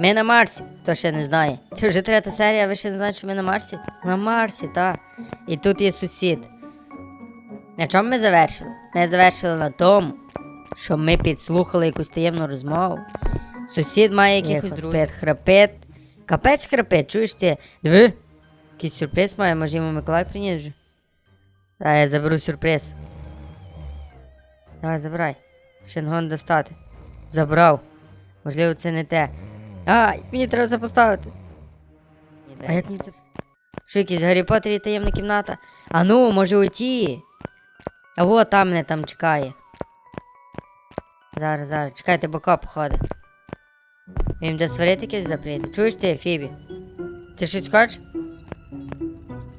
Ми на Марсі, хто ще не знає. Це вже третя серія, ви ще не знаєте, що ми на Марсі? На Марсі, так. І тут є сусід. На чому ми завершили? Ми завершили на тому, що ми підслухали якусь таємну розмову. Сусід має якихось друзів. храпить. Капець храпить, чуєш ти? Диви. Якийсь сюрприз має, може йому Миколай приніс вже. А я заберу сюрприз. Давай, забирай. Шенгон достати. Забрав. Можливо, це не те. А, мені треба це поставити. А як мені це. Що якийсь Гаррі Поттер і таємна кімната? А ну, може оті. А вот там мене там чекає. Зараз, зараз, чекайте, бока походить. Він де сварити якесь заприйде. Чуєш ти, Фібі? Ти щось хочеш?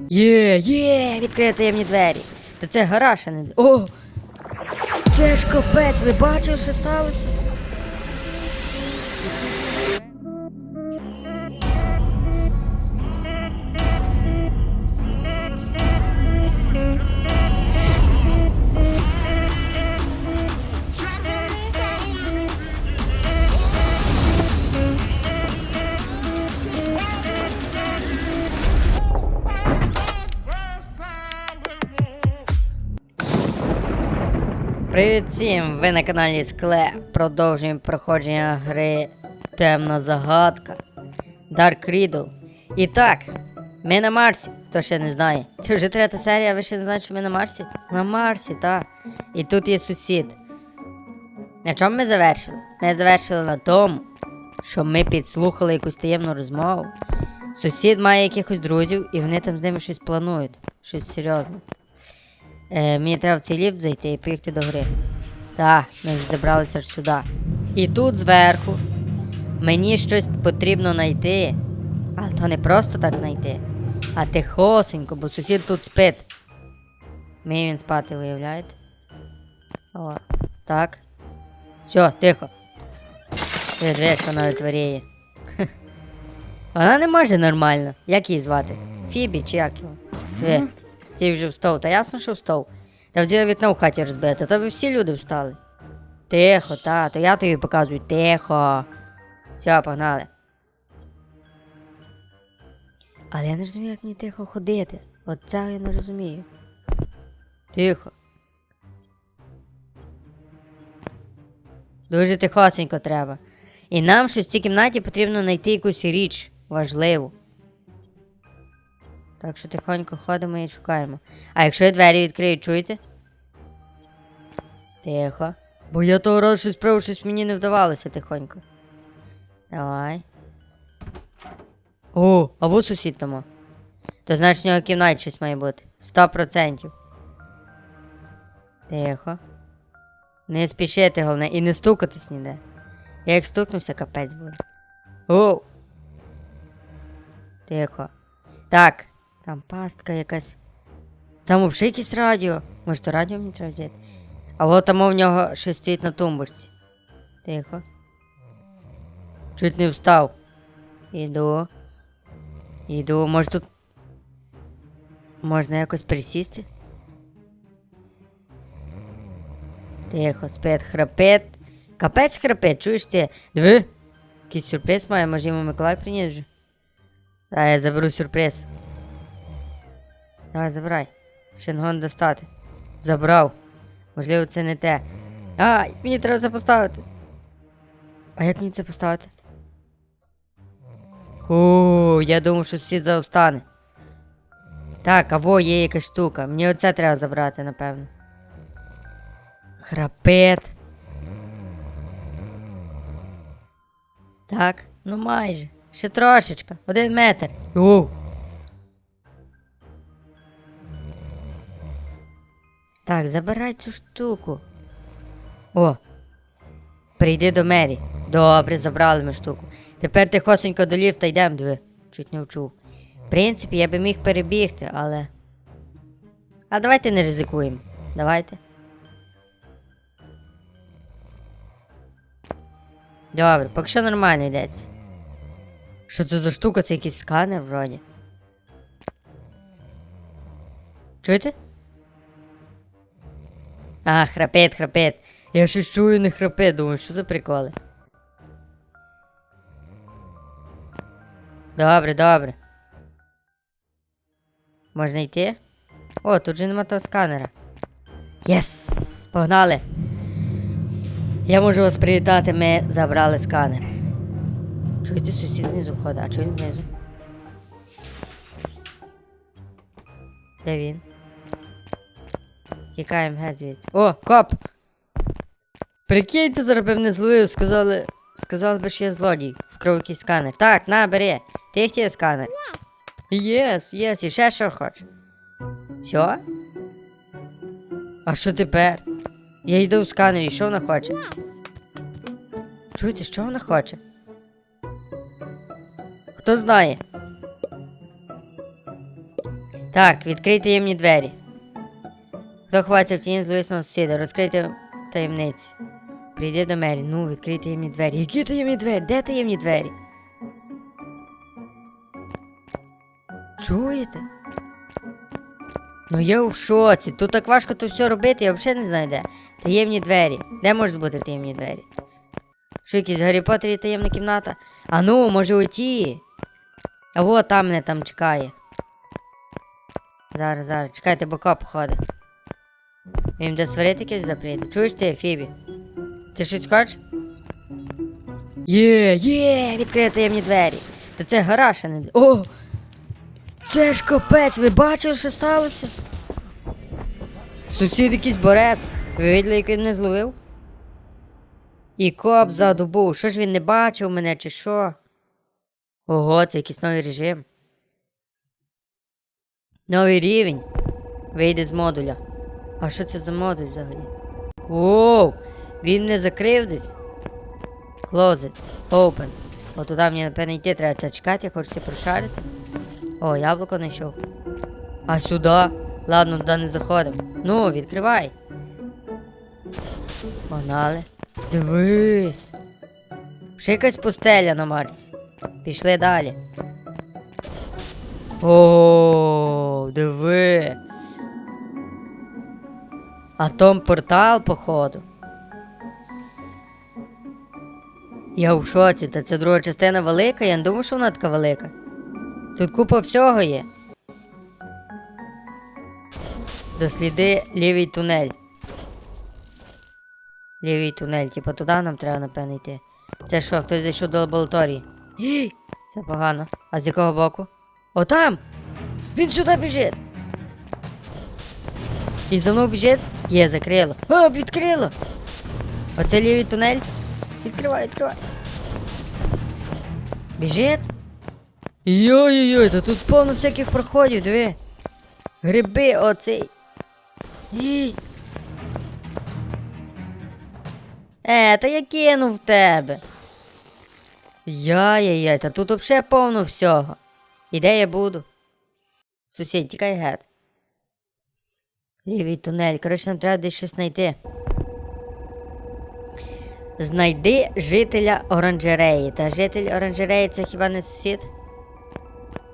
Є, є, відкрити таємні двері. Та це гараж, а не. О! Це ж капець, ви бачили, що сталося? Привіт всім! Ви на каналі Скле. Продовжуємо проходження гри Темна загадка Dark Riddle. І так, ми на Марсі, хто ще не знає. Це вже третя серія, ви ще не знаєте, що ми на Марсі? На Марсі, так. І тут є сусід. На чому ми завершили? Ми завершили на тому, що ми підслухали якусь таємну розмову. Сусід має якихось друзів, і вони там з ними щось планують. Щось серйозне. Е, мені треба в цей ліфт зайти і поїхати до гри. Так, ми вже добралися аж сюди. І тут зверху мені щось потрібно знайти. Але то не просто так знайти, а тихосенько, бо сусід тут спить. Мій він спати, виявляєте? О, так. Все, тихо. Ти що вона витворяє. Вона не може нормально. Як її звати? Фібі чи як його? Диви. Ці вже встав, та ясно, що встав. Та взяли вікно в хаті розбите, то би всі люди встали. Тихо, та, то я тобі показую, тихо. Все, погнали. Але я не розумію, як мені тихо ходити. От це я не розумію. Тихо. Дуже тихосенько треба. І нам щось в цій кімнаті потрібно знайти якусь річ важливу. Так що тихонько ходимо і шукаємо. А якщо я двері відкрию, чуєте? Тихо. Бо я того разу щось пробував, щось мені не вдавалося тихонько. Давай. О, а во сусід тому. То значить в нього кімнаті щось має бути. Сто процентів. Тихо. Не спішити, головне, і не стукатись ніде. Я як стукнувся, капець буде. О! Тихо. Так, там пастка якась. Там взагалі якесь радіо. Може, то радіо мені треба взяти? А от там в нього щось стоїть на тумбочці. Тихо. Чуть не встав. Іду. Іду. Може тут. Можна якось присісти? Тихо, спить, храпить. Капець храпить, чуєш ти? Диви. Якийсь сюрприз має, може йому Миколай приніс вже. Та я заберу сюрприз. Давай, забирай. Шенгон достати. Забрав. Можливо, це не те. А, мені треба це поставити. А як мені це поставити? О, я думав, що сусід завстане. Так, а во є якась штука. Мені оце треба забрати, напевно. Храпет. Так, ну майже. Ще трошечка. Один метр. Оу. Так, забирай цю штуку. О. Прийди до мері. Добре, забрали ми штуку. Тепер тихосенько до ліфта йдемо, диви. Чуть не вчув. В принципі, я би міг перебігти, але. А давайте не ризикуємо. Давайте. Добре, поки що нормально йдеться. Що це за штука? Це якийсь сканер вроді. Чуєте? А, храпет, храпет. Я щось чую, не храпет, думаю, що за приколи. Добре, добре. Можна йти? О, тут же нема того сканера. Єс! Погнали! Я можу вас привітати, ми забрали сканер. Чуєте, сусід знизу ходить, а чого він знизу? Де він? Тікаємо геть. О, коп! Прикиньте, зараз би мене зловив, сказали. Сказали би, що я злодій. Вкрав якийсь сканер. Так, на, бери. Ти хотів сканер? Єс, єс, і ще що хочеш. Все? А що тепер? Я йду в сканері, що вона хоче? Чуєте, що вона хоче? Хто знає? Так, відкрийте їмні двері. Хто ховається в тіні зловісного сусіда, розкрийте таємниці. Прийди до Мері, ну, відкрийте їмні двері. Які таємні двері? Де таємні двері? Чуєте? Ну я в шоці. Тут так важко то все робити, я взагалі не знаю де. Таємні двері. Де можуть бути таємні двері? Що якісь Гаррі Поттері таємна кімната? А ну, може оті. А во там мене там чекає. Зараз, зараз, чекайте, бо коп Він де сварити якесь заприйде. Чуєш ти, Фібі? Ти щось хочеш? Є, є, відкрити таємні двері. Та це гараж, а не. О! Це ж капець, ви бачили, що сталося? Сусід якийсь борець. Ви виділи, як він не зловив? І коп ззаду був. Що ж він не бачив мене, чи що? Ого, це якийсь новий режим. Новий рівень. Вийде з модуля. А що це за модуль взагалі? Оу! Він не закрив десь. Closet. Open. О, туди мені, напевно, йти треба чекати, я хочу прошарити. О, яблуко знайшов. А сюди? Ладно, туди не заходимо. Ну, відкривай. Погнали. Дивись. Ще якась пустеля на Марсі. Пішли далі. О, диви. А там портал, походу. Я в шоці, та це друга частина велика, я не думав, що вона така велика. Тут купа всього є. Досліди лівий тунель. Лівий тунель, типу туди нам треба, напевно, йти. Це що, хтось зайшов до лабораторії? Це погано. А з якого боку? О, там! Він сюди біжить! І мною біжить? Є, закрило. О, відкрило! Оце лівий тунель. Відкривай, відкривай. Біжить? Йой-йой, та тут повно всяких проходів, диви. Гриби оцей. І... Е, та я кинув тебе. Яй-яй-яй, та тут взагалі повно всього. І де я буду? Сусід, тікай геть. Лівий тунель. Коротше, нам треба десь щось знайти. Знайди жителя оранжереї. Та житель оранжереї це хіба не сусід?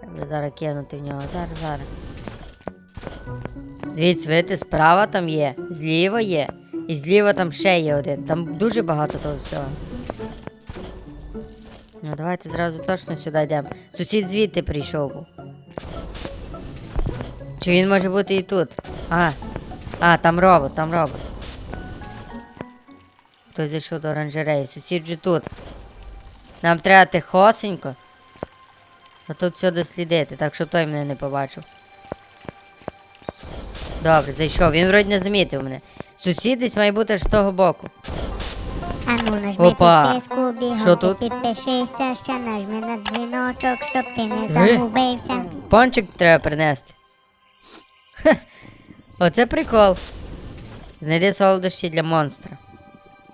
Треба зараз кинути в нього. Зараз, зараз. Дивіться, видите, справа там є, зліва є. І зліва там ще є один. Там дуже багато того всього. Ну, давайте зразу точно сюди йдемо. Сусід звідти прийшов. Чи він може бути і тут? А. А, там робот, там робот. Хтось зайшов до оранжереї. Сусід же тут. Нам треба тихосенько. А тут все дослідити, так щоб той мене не побачив. Добре, зайшов. Він вроді не замітив мене. Сусід десь має бути аж з того боку. А ну нажми Опа. підписку, бігом Що тут? підпишися, ще нажми на дзвіночок, щоб ти не Е? загубився. Пончик треба принести. Хе, Оце прикол. Знайди солодощі для монстра.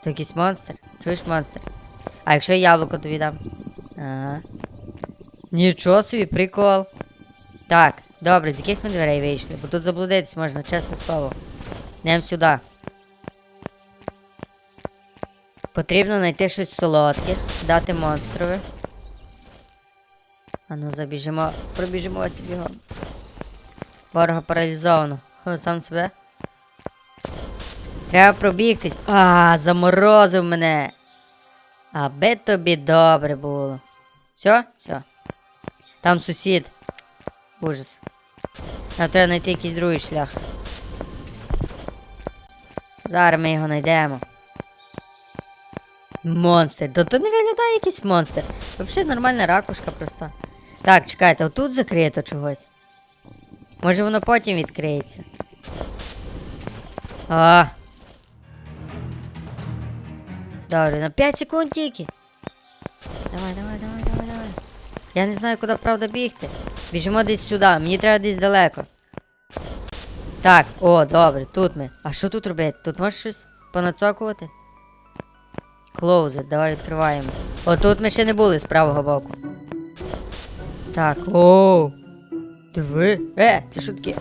То якийсь монстр? Чуєш монстр? А якщо я яблуко тобі дам? Ага. Нічого собі, прикол. Так, добре, з яких ми дверей вийшли? Бо тут заблудитись можна, чесне слово. Йдемо сюди. Потрібно знайти щось солодке, дати монстрове. А ну забіжимо, пробіжимо собі його. Ворога паралізовано. Хо, сам себе. Треба пробігтись. А, заморозив мене. Аби тобі добре було. Все? Все. Там сусід. Ужас. Нам треба знайти якийсь другий шлях. Зараз ми його знайдемо. Монстр. То не виглядає якийсь монстр. Взагалі нормальна ракушка просто. Так, чекайте, отут закрито чогось. Може воно потім відкриється. А. Добре, на 5 секунд тільки. Давай, давай, давай, давай, давай. Я не знаю, куди правда бігти. Біжимо десь сюди, мені треба десь далеко. Так, о, добре, тут ми. А що тут робити? Тут можеш щось понацокувати? Close, давай відкриваємо. О, тут ми ще не були з правого боку. Так, о. Диви. Е, це що таке?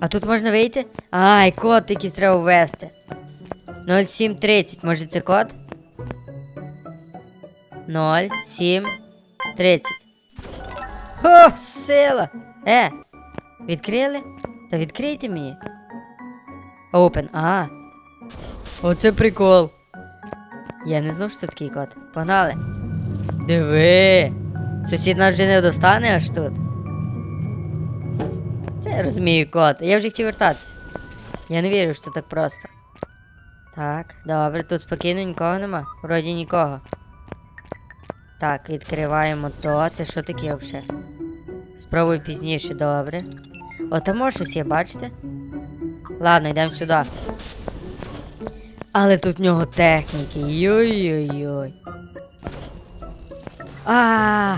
А тут можна вийти? Ай, код якийсь треба ввести. 0730, може це код? 0730. О, сила! Е! Відкрили? Та відкрийте мені. Open, ага. Оце прикол. Я не знав, що це такий код. Погнали. Диви. Сусід нас вже не достане аж тут. Це я розумію код. Я вже хотів вертатися. Я не вірю, що це так просто. Так, добре, тут спокійно нікого нема. Вроді нікого. Так, відкриваємо то. Це що таке взагалі? Спробуй пізніше, добре. О, там щось є, бачите? Ладно, йдемо сюди. Але тут в нього техніки. Йой-йой-йой. А,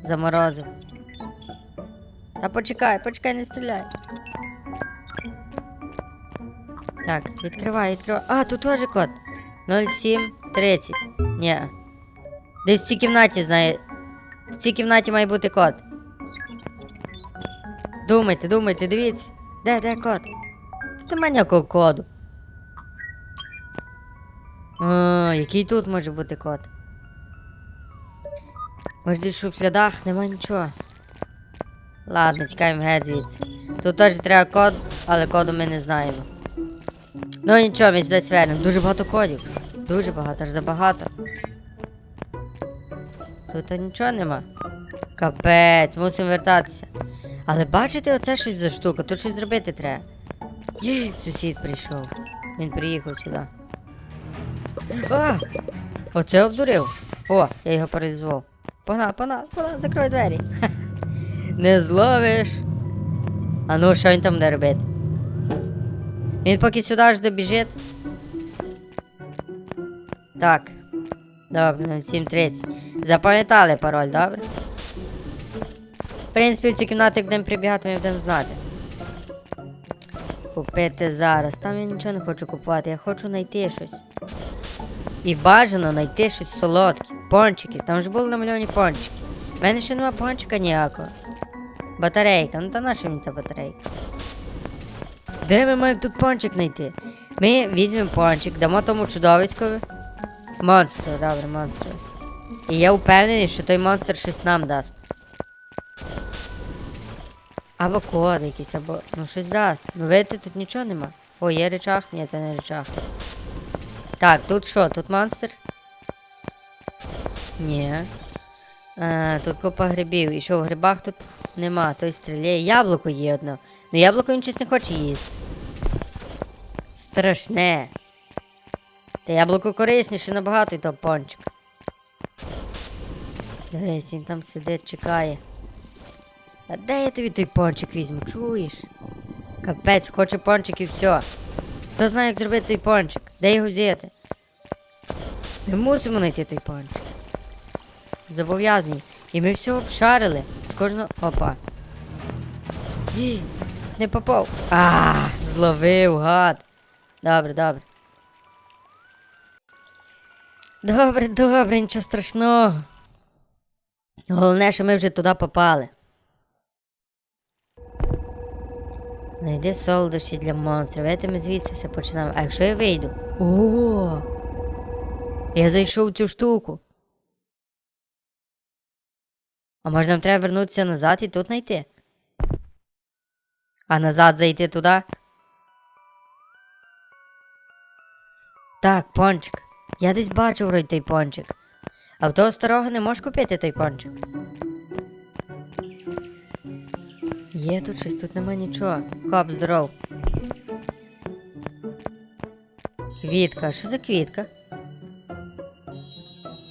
заморозив. Та почекай, почекай, не стріляй. Так, відкривай, відкривай. А, тут теж код. 0730. Ні. Десь в цій кімнаті знає. В цій кімнаті має бути код. Думайте, думайте, дивіться. Де, де код? Тут немає ніякого коду. А, який тут може бути код? Може, що в слідах нема нічого. Ладно, тікаємо геть звідси. Тут теж треба код, але коду ми не знаємо. Ну нічого, ми сюди свернемо. Дуже багато кодів. Дуже багато, аж забагато. Тут нічого нема. Капець, мусимо вертатися. Але бачите, оце щось за штука, тут щось зробити треба. Сусід прийшов. Він приїхав сюди. А! Оце обдурив. О, я його паралізував. Погнав, погнав, погнав, закрой двері. Ха. Не зловиш. А ну, що він там буде робити? Він поки сюди аж добіжить. Так. Добре, 7.30. Запам'ятали пароль, добре? В принципі, в цю кімнату, будемо прибігати, ми будемо знати. Купити зараз. Там я нічого не хочу купувати, я хочу знайти щось. І бажано знайти щось солодке. Пончики. Там ж були намальовані пончики. У мене ще нема пончика ніякого. Батарейка, ну та наша мені та батарейка. Де ми маємо тут пончик знайти? Ми візьмемо пончик, дамо тому чудовиськові. Монстру, добре, монстру. І я впевнений, що той монстр щось нам дасть. Або код якийсь, або ну щось дасть. Ну видите, тут нічого нема. О, є речах? Ні, це не речах. Так, тут що? Тут монстр? Ні. А, тут купа грибів. І що в грибах тут нема, той стріляє. Яблуко є одно. Ну яблуко він щось не хоче їсти. Страшне. Та яблуко корисніше набагато і то пончик. Дивись, він там сидить, чекає. А де я тобі той пончик візьму, чуєш? Капець, хоче пончик і все. Хто знає, як зробити той пончик? Де його взяти? Ми мусимо знайти той пончик. Зобов'язані. І ми все обшарили. З кожного. Опа. Ні, Не попав. А, зловив, гад. Добре, добре. Добре, добре, нічого страшного. Головне, що ми вже туди попали. Знайди солодощі для монстрів. Давайте ми звідси все починаємо. А якщо я вийду? О! Я зайшов в цю штуку. А може нам треба вернутися назад і тут знайти? А назад зайти туди? Так, пончик. Я десь бачив вроді той пончик. А в того старого не можеш купити той пончик? Є тут щось, тут нема нічого. Коп, здоров. Квітка, що за квітка?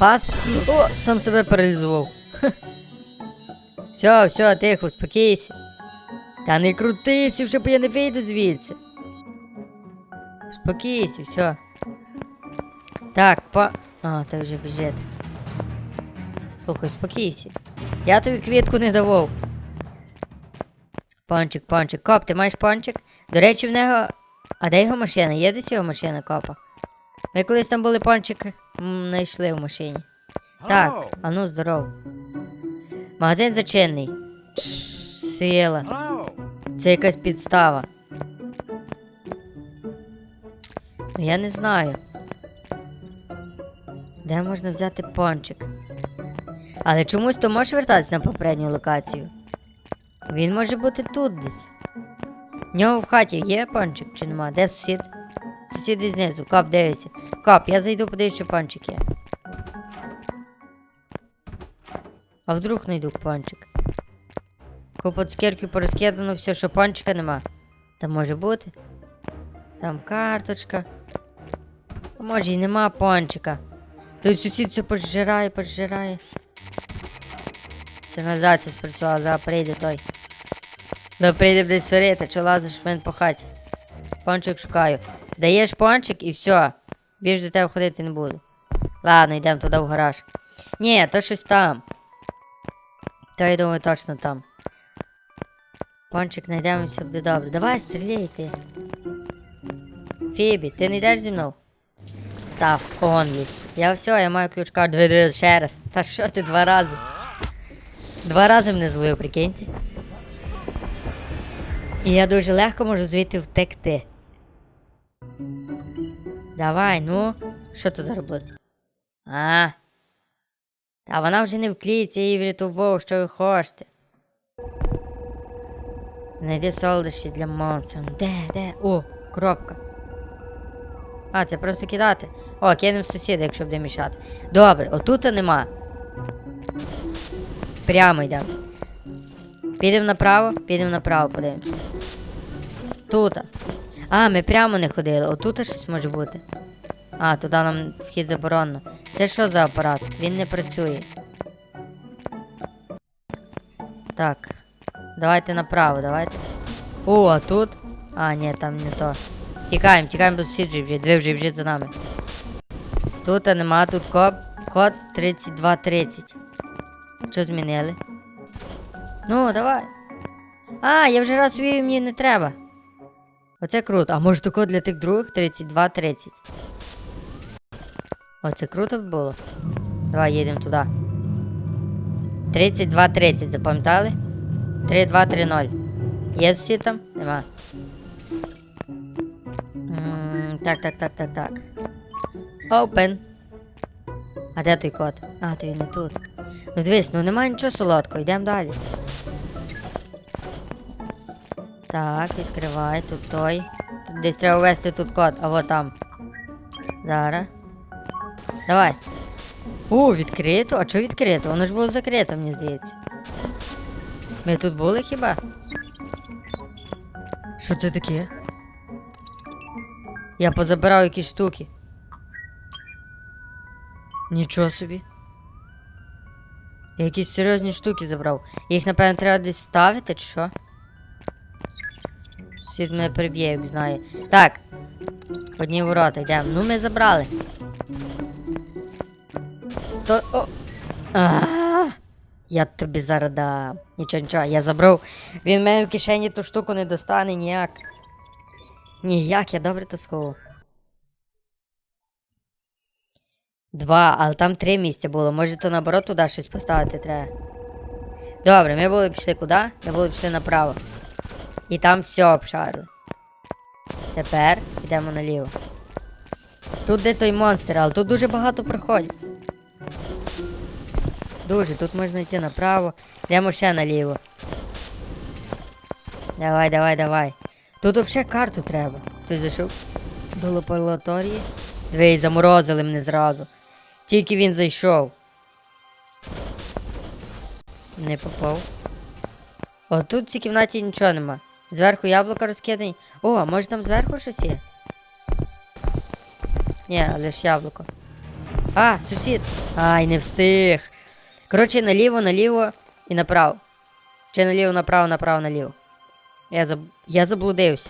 Паст. О, сам себе паралізував. Все, все, тихо, спокійся. Та не крутися, вже бо я не вийду звідси. Спокійся, все. Так, по. А, ти вже біжить. Слухай, спокійся. Я тобі квітку не давав. Пончик, пончик. Коп, ти маєш пончик? До речі, в нього. А де його машина? Є десь його машина, копа? Ми колись там були пончики, м, знайшли в машині. Так, а ну здоров. Магазин зачинений. Сила. Це якась підстава. Я не знаю. Де можна взяти пончик? Але чомусь то можеш вертатися на попередню локацію. Він може бути тут десь. В нього в хаті є пончик чи нема? Де сусід? Сусід із знизу. Кап, дивися. Кап, я зайду, подивлюсь, що пончик є. А вдруг знайду пончик. Купа цукерків порозкидано, все, що пончика нема. Та може бути. Там карточка. А може й нема пончика. Той сусід все поджирає, поджирає. Сигналізація спрацювала, зараз прийде той. Да прийде десь сварити, чи лазиш в мене по хаті. Пончик шукаю. Даєш пончик і все. Більш до тебе ходити не буду. Ладно, йдемо туди в гараж. Ні, то щось там. То я думаю, точно там. Пончик знайдемо все буде добре. Давай, стріляй ти. Фібі, ти не йдеш зі мною? Став, онлі. Я все, я маю ключ карт. Диви, диви, ще раз. Та що ти два рази? Два рази мене злив, прикиньте. І я дуже легко можу звідти втекти. Давай, ну. Що то за робота? А. Та вона вже не в клітці, я її врятував, що ви хочете. Знайди солодощі для монстра. Де, де? О, коробка. А, це просто кидати. О, кинемо сусіда, якщо буде мішати. Добре, отут нема. Прямо йдемо. Підемо направо, підемо направо, подивимося. Тут. А, ми прямо не ходили. Отут щось може бути. А, туди нам вхід заборонено. Це що за апарат? Він не працює. Так. Давайте направо, давайте. О, а тут? А, ні, там не то. Тікаємо, тікаємо, бо всі вже, дві вже біжить за нами. Тут а нема, тут код, код 3230. Що змінили? Ну, давай. А, я вже раз вів, мені не треба. Оце круто. А може то код для тих других 3230. Оце круто б було. Давай їдемо туди. 3230, запам'ятали? 3230. Є сусід там? Нема. Так, так, так, так, так. Open. А де той код? А, то він не тут. Ну дивись, ну немає нічого солодкого, йдемо далі. Так, відкривай, тут той. Тут десь треба ввести тут код, а вот там. Зараз. Давай. О, відкрито? А чого відкрито? Воно ж було закрито, мені здається. Ми тут були хіба? Що це таке? Я позабирав якісь штуки. Нічого собі. Я якісь серйозні штуки забрав. Їх, напевно, треба десь ставити, чи що? Світ мене приб'є, як знає. Так. Одні ворота йдемо. Ну, ми забрали. То. О. А, я тобі зараз. Нічого, нічого, я забрав. Він в мене в кишені ту штуку не достане ніяк. Ніяк, я добре то сховав. Два, але там три місця було. Може, то наоборот туди щось поставити треба. Добре, ми були пішли куди? Ми були пішли направо. І там все обшарили. Тепер йдемо наліво. Тут де той монстр, але тут дуже багато проходів. Дуже, тут можна йти направо. Йдемо ще наліво. Давай, давай, давай. Тут взагалі карту треба. Ти зайшов до лабораторії? Дві, заморозили мене зразу. Тільки він зайшов. Не попав. О, тут в цій кімнаті нічого нема. Зверху яблука розкидані. О, а може там зверху щось є? Ні, лише яблуко. А, сусід. Ай, не встиг. Коротше, наліво, наліво і направо. Чи наліво, направо, направо, наліво. Я, заб... Я заблудився.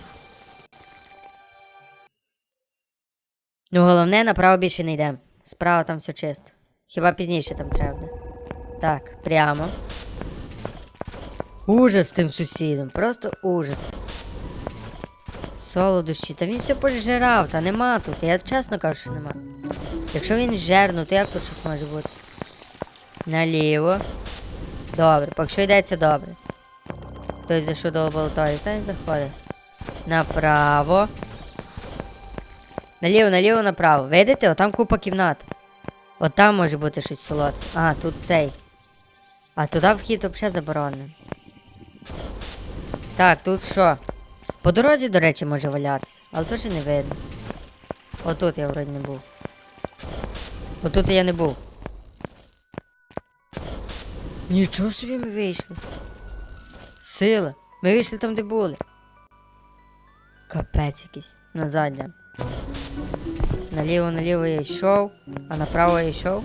Ну, головне, направо більше не йдемо. Справа там все чисто. Хіба пізніше там треба. Так, прямо. Ужас тим сусідом. Просто ужас. Солодощі. Та він все пожирав, та нема тут. Я чесно кажу, що нема. Якщо він жернув, то як тут щось може бути? Наліво. Добре, поки що йдеться добре. Хтось зайшов до лабораторії, та він заходить. Направо. Наліво, наліво, направо. Видите, отам купа кімнат. От там може бути щось солодке. А, тут цей. А туди вхід взагалі заборонений. Так, тут що? По дорозі, до речі, може валятися, але теж не видно. Отут я вроді не був. Отут я не був. Нічого собі ми вийшли. Сила. Ми вийшли там, де були. Капець якийсь. Назад. Наліво, наліво я йшов, а направо я йшов.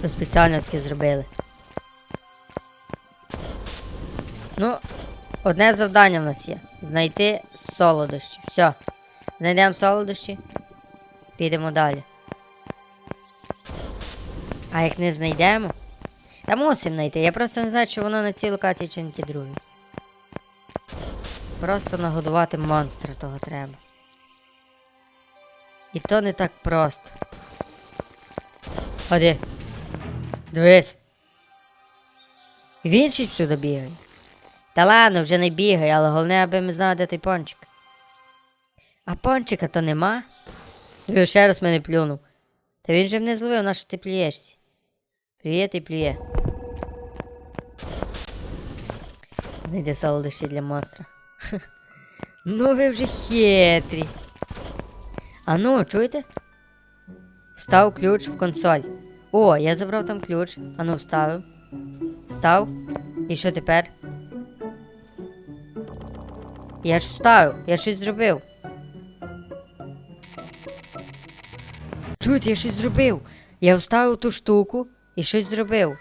Це спеціально таке зробили. Ну, одне завдання в нас є. Знайти солодощі. Все. Знайдемо солодощі. Підемо далі. А як не знайдемо? Та мусимо знайти. Я просто не знаю, чи воно на цій локації чи на тій другій. Просто нагодувати монстра того треба. І то не так просто. Ходи. Дивись. Він ще всюди бігає. Та ладно, вже не бігає, але головне, аби ми знали, де той пончик. А пончика то нема. Диви, ще раз мене плюнув. Та він же мене зловив, на що ти плюєшся. Плює ти плює. Знайди солодощі для монстра. ну ви вже хитрі. А ну, чуєте? Встав ключ в консоль. О, я забрав там ключ. А ну, вставив. Встав. І що тепер? Я ж вставив, я щось зробив. Чуєте, я щось зробив. Я вставив ту штуку і щось зробив.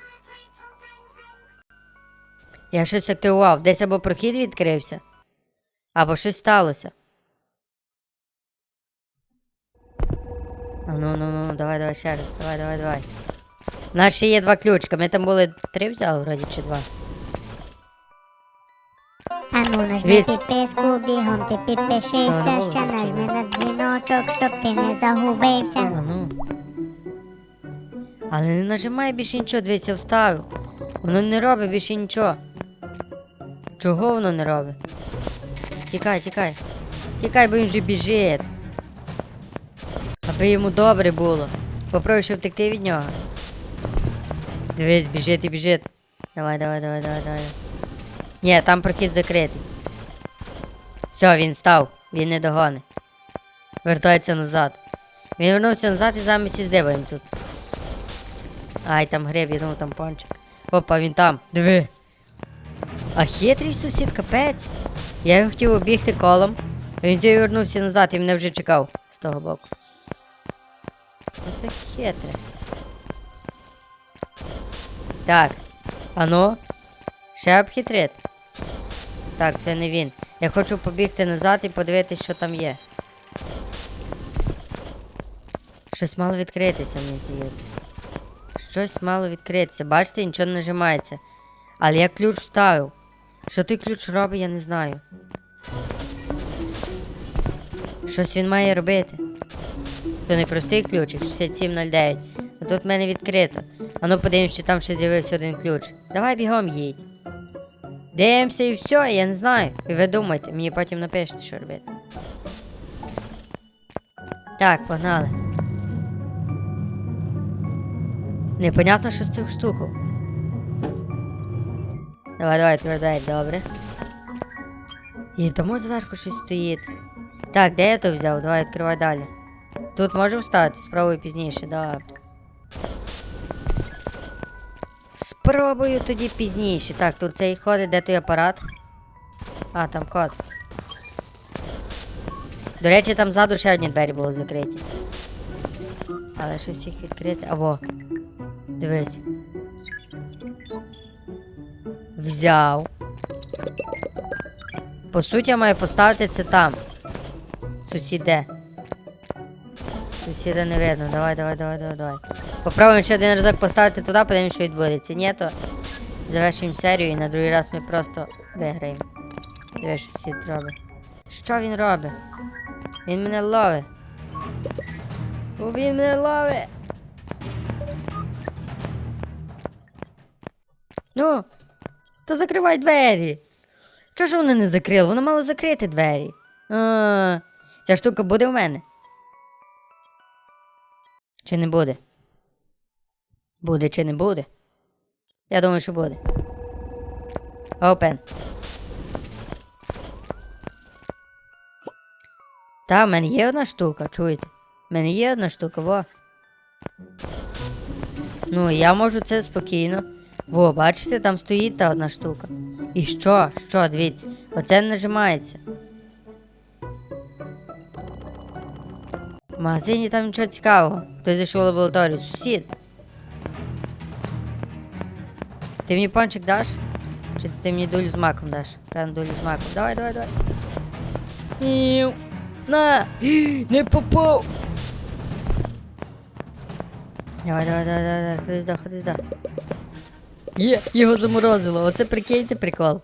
Я щось активував. Десь або прохід відкрився, або щось сталося. Ну ну ну, давай, давай ще раз, давай, давай, давай. У нас ще є два ключка. Ми там були три взяли, вроді, чи два. А ну нажми підписку бігом, ти підпишися, ще нажми на дзвіночок, щоб ти не загубився. А ну. Але не нажимай більше нічого, дивіться, я вставив. Воно не робить більше нічого. Чого воно не робить? Тікай, тікай. Тікай, бо він вже біжить. Аби йому добре було. Попробуй, щоб втекти від нього. Дивись, біжить і біжить. Давай, давай, давай, давай, давай. Ні, там прохід закритий. Все, він став, він не догони. Вертається назад. Він вернувся назад і замість із диваємо тут. Ай, там гриб, я думав, там пончик. Опа, він там. Диви. А хитрий сусід, капець. Я його хотів обігти колом. Він зі вернувся назад і мене вже чекав з того боку. Оце хитре. Так. Ану. Ще обхитрити. Так, це не він. Я хочу побігти назад і подивитись, що там є. Щось мало відкритися, мені здається. Щось мало відкритися. Бачите, нічого не нажимається. Але я ключ вставив. Що той ключ робить, я не знаю. Щось він має робити. То не простий ключик, 6709. А тут в мене відкрито. А ну подивимось, чи там ще з'явився один ключ. Давай бігом їдь. Дивимося і все, я не знаю. Ви думайте, мені потім напишете, що робити. Так, погнали. Непонятно, що з цю штуку. Давай, давай, двері, добре. І тому зверху щось стоїть. Так, де я то взяв? Давай відкривай далі. Тут можу вставити, спробуй пізніше, добре. Попробую тоді пізніше. Так, тут цей ходить, де той апарат? А, там код. До речі, там ззаду ще одні двері були закриті. Але щось їх відкрити. Або. Дивись. Взяв. По суті, я маю поставити це там. Сусіде. Сусіда не видно. Давай, давай, давай, давай, давай. Попробуємо ще один разок поставити туди, подивимось, що відбудеться. Ні, то завершимо серію і на другий раз ми просто виграємо. Дивись, що сусід робить. Що він робить? Він мене ловить. О, він мене ловить. Ну, то закривай двері. Чого ж вони не закрили? Воно мало закрити двері. А, ця штука буде в мене. Чи не буде? Буде чи не буде? Я думаю, що буде. Open. Та, в мене є одна штука, чуєте? В мене є одна штука, во. Ну, я можу це спокійно. Во, бачите, там стоїть та одна штука. І що? Що, дивіться, оце нажимається. В магазині там нічого цікавого. Хтось зайшов в лабораторію. Сусід. Ти мені пончик даш? Чи ти мені дулю з маком даш? Певно, дулю з маком. Давай, давай, давай. Іу. На! Не попав! Давай, давай, давай, давай, давай, ходи сюди, ходи сюди. Є, його заморозило. Оце прикиньте прикол.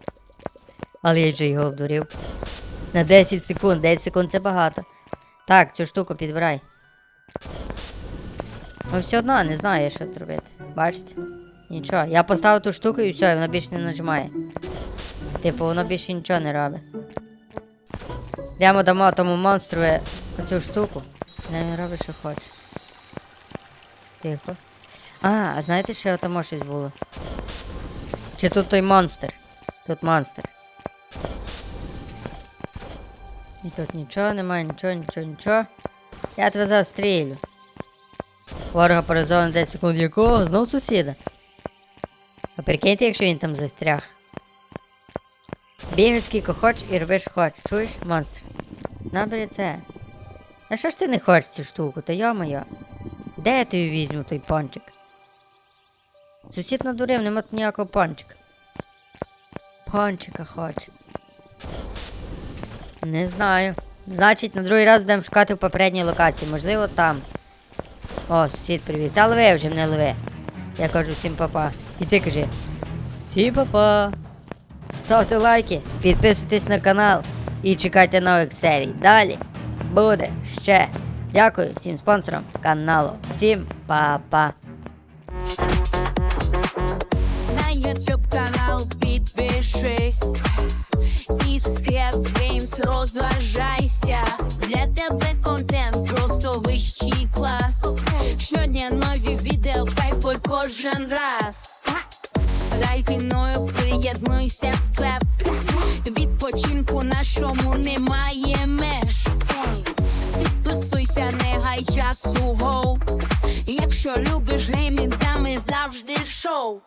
Але я вже його обдурив. На 10 секунд, 10 секунд це багато. Так, цю штуку підбирай. Ну все одно не знаю, що тут робити. Бачите? Нічого. Я поставив ту штуку і все, і воно більше не нажимає. Типу, воно більше нічого не робить. Йдемо дамо тому монстру цю штуку. Не робить, що хоче. Тихо. А, а знаєте, що там щось було? Чи тут той монстр? Тут монстр. І тут нічого немає, нічого, нічого, нічого. Я тебе застрілю. Ворога паралізовано 10 секунд якого? Знов сусіда. А прикиньте, якщо він там застряг. Бігай скільки хочеш і роби, що хочеш. Чуєш, монстр? Набери це. А що ж ти не хочеш цю штуку, та йо-моє? Де я тобі візьму той пончик? Сусід надурив, нема тут ніякого пончика. Пончика хоче. Не знаю. Значить, на другий раз будемо шукати в попередній локації. Можливо, там. О, сусід, привіт. Та лови вже мене лови. Я кажу всім папа. І ти кажи. Всім папа. Ставте лайки, підписуйтесь на канал і чекайте нових серій. Далі буде ще. Дякую всім спонсорам каналу. Всім па-па. На YouTube канал підпишись і Scrap Games розважайся. Для тебе контент просто вищий клас. Щодня нові відео, кайфуй кожен раз. Грай зі мною, приєднуйся в склеп. Відпочинку нашому немає меж. Підписуйся, не гай часу гоу. Якщо любиш геймінг, з нами завжди шоу.